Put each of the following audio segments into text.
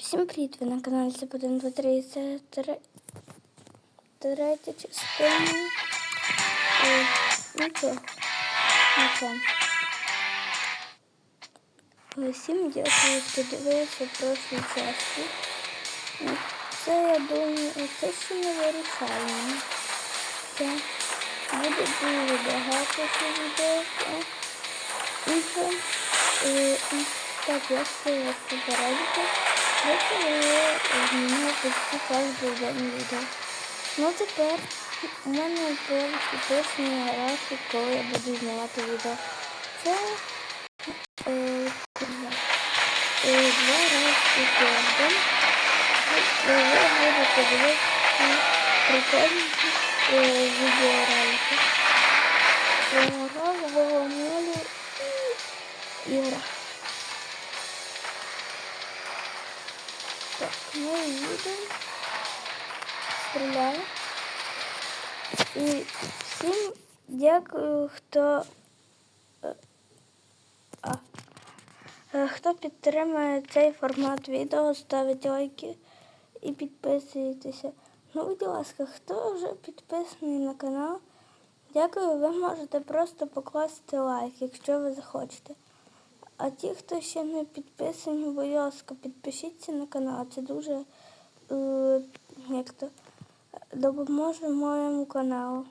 Всім привіт, ви на каналі Це 1, 2, 3, це тре... третя частина. Е, Нічого. Нічого. Е, Всім дякую, хто дивився прошлій часті. Ну, Це, я думаю, це ще не вирішальне. Це буде дуже багато відео. е, і Так, я хочу вас попередити. Це було змінило почти кожен день відео. Ну тепер у мене появиться точний графік, коли я буду знімати відео. Це е, курва. е, два рази в тиждень. І ви будете дивитися прикольні е, відеоролики. Програв Богомолі і Так, ми їдемо. Стріляю. І всім дякую, хто, е, а, е, хто підтримує цей формат відео, ставить лайки і підписуєтеся. Ну, будь ласка, хто вже підписаний на канал, дякую, ви можете просто покласти лайк, якщо ви захочете. А ті, хто ще не підписані, будь ласка, підпишіться на канал. Це дуже е, як то, допоможе моєму каналу.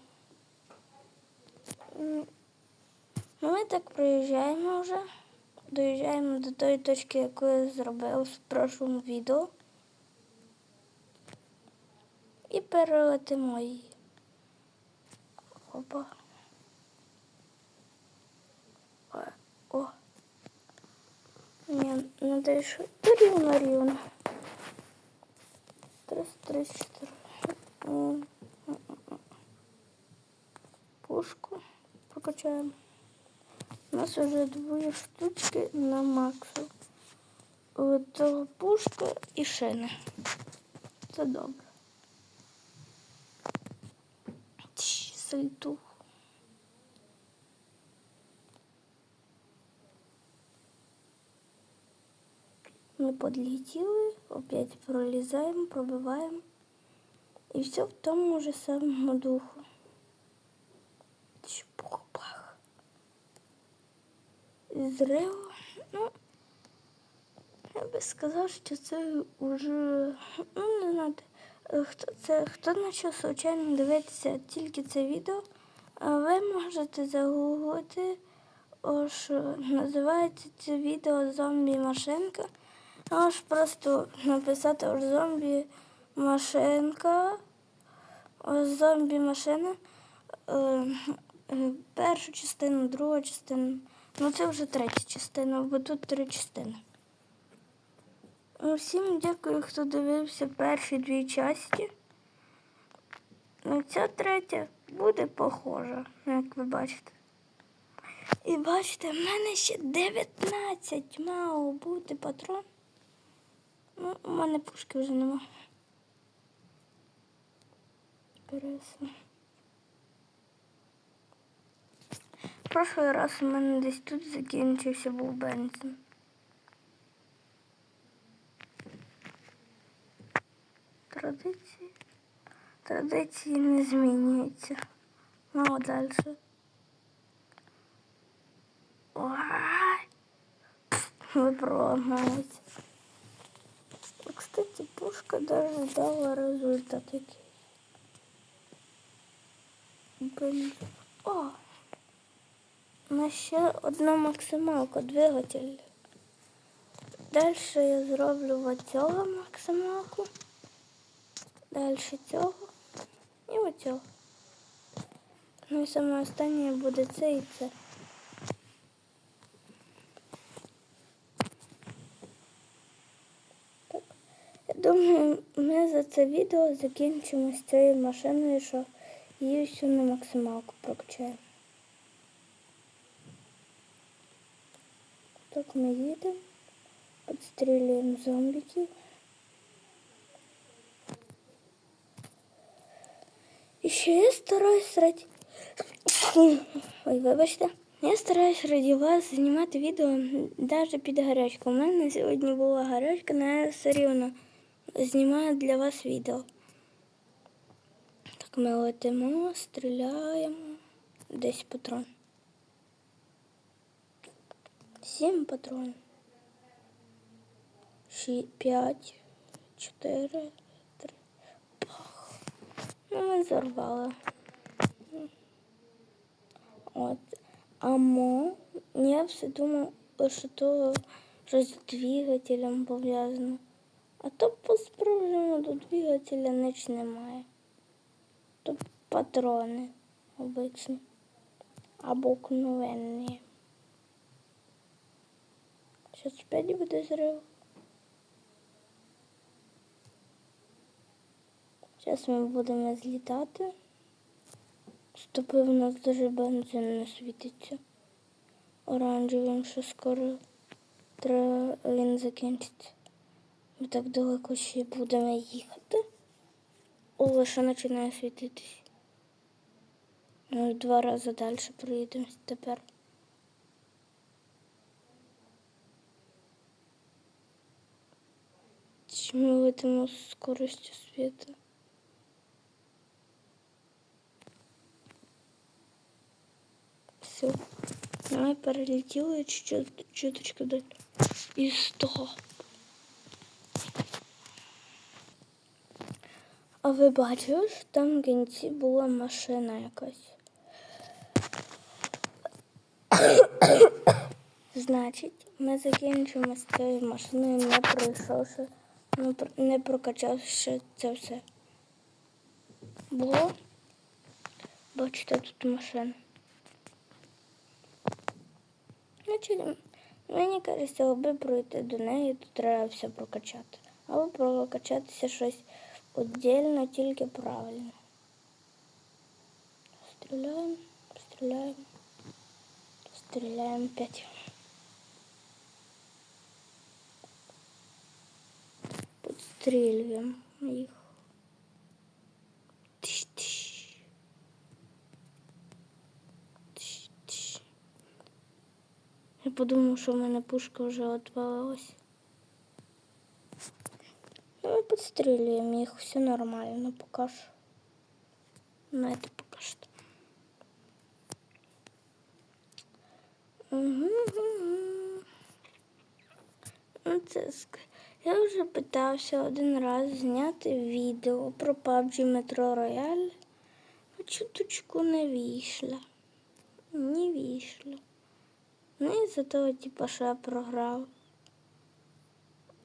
Ну, ми так проїжджаємо вже. Доїжджаємо до тої точки, яку я зробив в прошлому відео. І перелетимо її. Опа. О. О. Ні, не дійшов. Рівно, рівно. 334. М, м, м. Пушку прокачаємо. У нас вже дві штучки на максу. Того пушка і шини. Це добре. Тш, Сальтух. Подлетіли, опять пролізаємо, пробиваємо. І все в тому же самому духу. Чпух-пах. Зрив. Ну, я би сказав, що це вже, ну, не знаю, е, хто це, хто почав случайно дивитися тільки це відео, ви можете загуглити, ось називається це відео зомбі-машинка. Аж просто написати ось зомбі машинка. Зомбі машина. Е, е, першу частину, другу частину. Ну це вже третя частина, бо тут три частини. Всім дякую, хто дивився перші дві часті. Ну, ця третя буде похожа, як ви бачите. І бачите, в мене ще 19 мав бути патрон. Ну, у мене пушки вже нема. Переса. Прошлий раз у мене десь тут закінчився був бензин. Традиції. Традиції не змінюються. Ну, а далі. Ви прогналися. Кстати, пушка даже дала результат. Блін. О! У нас ще одна максималка, двигатель. Далі я зроблю оцього максималку. Далі цього і оцього. Ну і саме останнє буде це і це. Думаю, ми за це відео закінчимо з цією машиною, що її всю на максималку прокачаємо. Так ми їдемо, відстрілюємо зомбіків. І ще я стараюсь срати. Ой, вибачте. Я стараюсь раді вас знімати відео навіть під гарячку. У мене сьогодні була гарячка, але все рівно знімаю для вас відео. Так ми летимо, стріляємо. Десь патрон. Сім патронів. Ші, п'ять, чотири, три. Пах. Ну, ми зарвали. От. Амо, я все думав, що то з двигателем пов'язано. А то по-справжньому до двигателя ніч немає. То патрони обичні. Або обыкновенні. Зараз опять буде зрив. Зараз ми будемо злітати. Стопи в нас даже бензин не світиться. Оранжевим, що скоро треба він закінчиться. Ми так далеко ще будемо їхати. О, лише починає світитись. Ну, два рази далі проїдемось тепер. Чи ми летимо з скоростю світу? Все. Ми перелетіли чуточку далі. І стоп. А ви бачили, що там в кінці була машина якась? Значить, ми закінчимо з цією машиною, не пройшовши, ну, не прокачавши це все. Було? Бачите, тут машина. Значить, мені кажеться, аби пройти до неї, то треба все прокачати. Або прокачатися щось віддільно, тільки правильно. Стріляємо, стріляємо, стріляємо п'ять. Підстрілюємо їх. Тиш-тиш. Тиш-тиш. Я подумав, що в мене пушка вже відвалилась. Ну, підстрілюємо їх, все нормально поки що. Ну, это поки що. Угу. Ну, Я вже питався один раз зняти відео про PUBG Metro Royale. А чуточку не вийшло. Не вийшло. Ну і за того, типу, що я програв.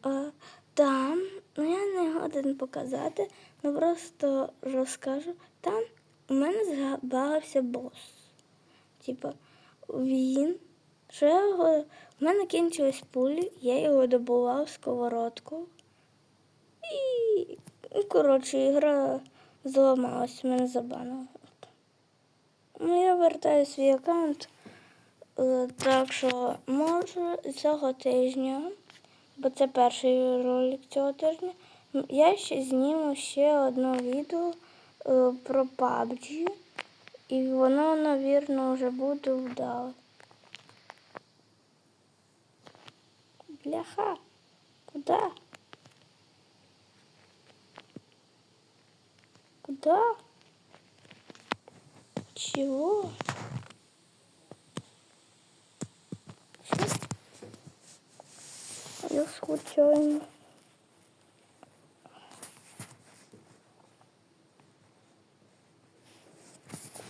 А, там, ну я не годен показати, ну просто розкажу. Там у мене забагався бос. Типа, він, що я його, в мене кінчились пулі, я його добував сковородку. І, ну, коротше, ігра зламалась, мене забанило. Ну, я вертаю свій аккаунт. Е, Так що може цього тижня, бо це перший ролик цього тижня, я ще зніму ще одне відео е, про PUBG. І воно, навірно, вже буде вдале. Бляха. Куда? Куда? Чего? Я случайно.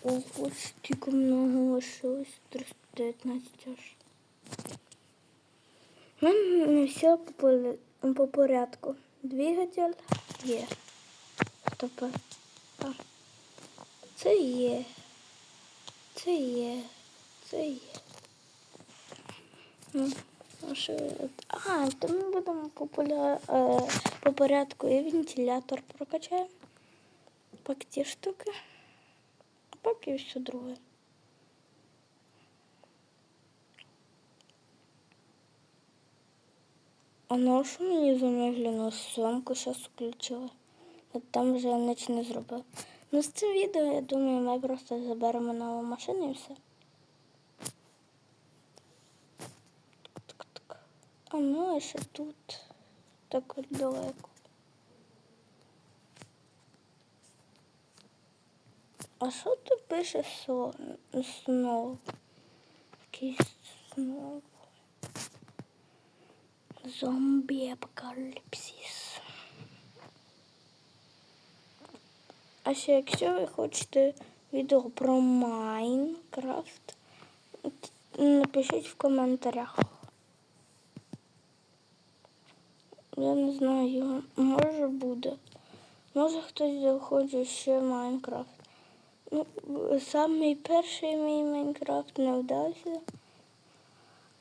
Ого, стільки много лишилось. 319 аж. У мене не все по, порядку. Двигатель є. Стопи. А. Це є. Це є. Це є. Ну, що А, то ми будемо популя... е, по порядку і вентилятор прокачаємо. Поки ті штуки. А поки все друге. А на що мені замедлено съемку зараз включила? Там вже я ніч не зробив. Ну з цим відео, я думаю, ми просто заберемо нову машину і все. А ну, ще тут так далеко. А що тут пише сон? Снов? Якийсь снов. Зомбі апокаліпсис. А ще якщо ви хочете відео про Майнкрафт, напишіть в коментарях. Я не знаю, може буде. Може хтось захоче ще Майнкрафт. Ну, самий перший мій Майнкрафт не вдався.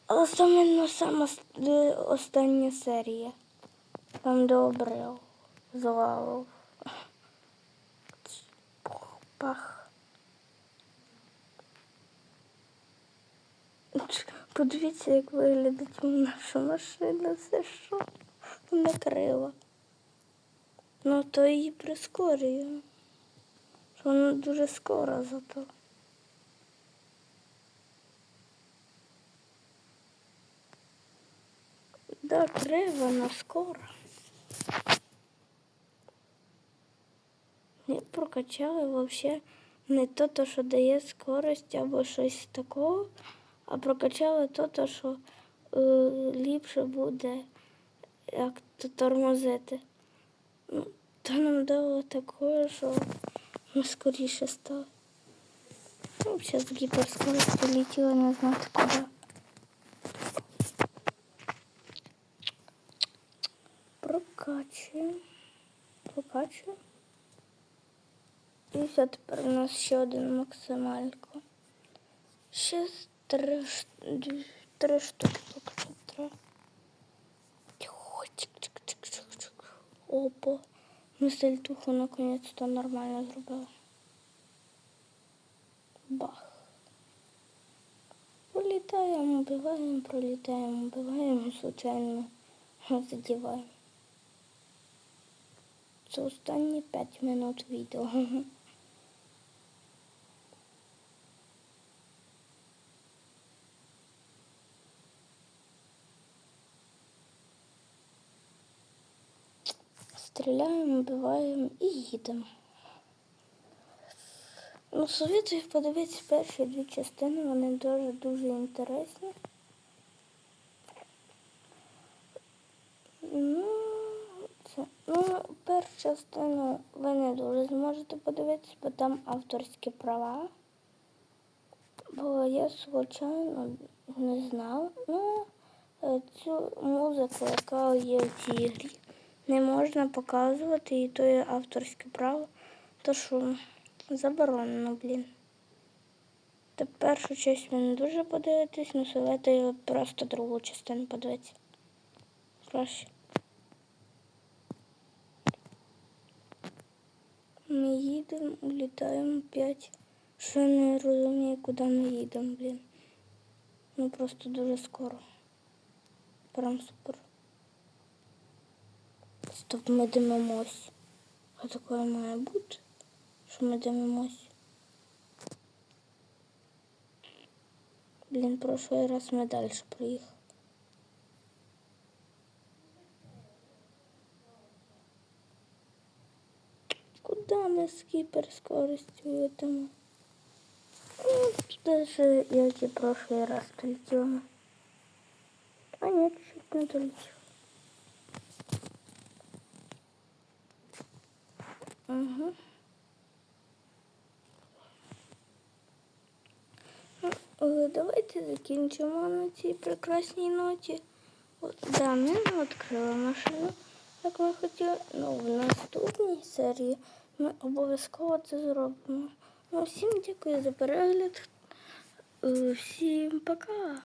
Але саме ну, сама е, остання серія. Там добре звалив. Пах. Подивіться, як виглядить наша машина. Це що? Вона крила. Ну, то її прискорює. Що вона дуже скоро зато. Да, крива, но скоро. Не прокачали вообще не то, то, що дає скорость або щось такого, а прокачали то, то що е, ліпше буде як то тормозити. Ну, то нам дало такого, що ми скоріше стало. Ну, зараз гіперскоростю летіла не знати куди. Прокачуємо. Прокачуємо. І все, тепер у нас ще один максимальку. Ще три, три штуки поки треба. Опа. мы сальтуху наконець-то нормально зробили. Бах. Пролітаємо, убиваємо, пролітаємо, убиваємо, случайно задіваємо. Це останні 5 минут відео. Стріляємо, вбиваємо і їдемо. Ну, советую подивитися перші дві частини, вони дуже дуже інтересні. Ну, це, ну, першу частину ви не дуже зможете подивитися, бо там авторські права. Бо я случайно не знав. Ну, е, цю музику, яка є в цій грі, не можна показувати, і то є авторське право. То що заборонено, блін. Та першу частину не дуже подивитись, ну советую просто другу частину подивитися. Краще. Ми їдемо, літаємо п'ять. Що я не розумію, куди ми їдемо, блін. Ну просто дуже скоро. Прям супер. Стоп, ми димимось. А таке має бути, що ми димимось. Блін, прошлий раз ми далі проїхали. Куда ми з кіперскоростю летимо? Ну, туди же, як і прошлий раз долетіла. А ні, чуть не долетіла. Ну, е, Давайте закінчимо на цій прекрасній ноті. От, да, ми відкрили машину, як ми хотіли. Ну, в наступній серії ми обов'язково це зробимо. Ну, всім дякую за перегляд. Е, Всім пока.